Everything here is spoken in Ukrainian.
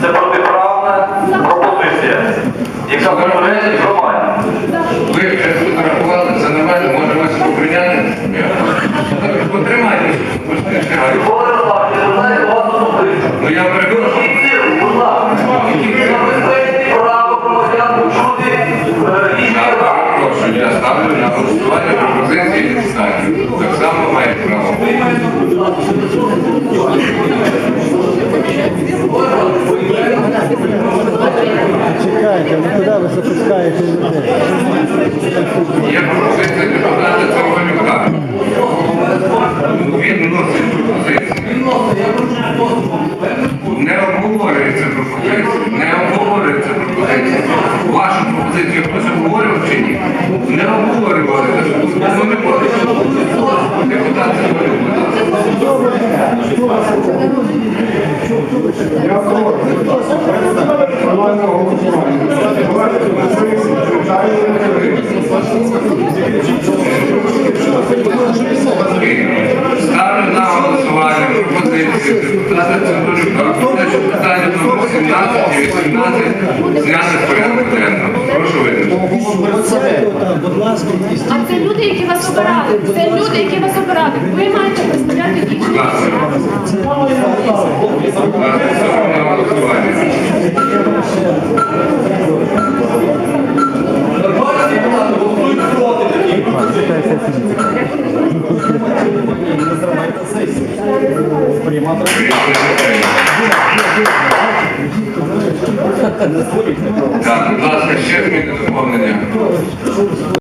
Це протиправна пропозиція, яка вимагає громаді. Ви фотографували, це нормально, може вас прийняти? Потримайте. Ну я почути е, Я ставлю на голосування пропозиції. Так само має право. Чекайте, ну куди ви запускаєте людей? Є пропозиція депутата Цимбалюка. Він вносить пропозицію. Не обговорюється пропозиція. Не обговорюється пропозиція. Вашу пропозицію хтось обговорював чи ні? Не обговорювали. Ну не буде. Депутат будь 17 і 18 зняти з порядку денного. Прошу визначити. А це люди, які вас обирали. Це люди, які вас обирали. Ви маєте представляти їх. Будь ласка. Голосування. Так, будь ласка, ще зміни доповнення.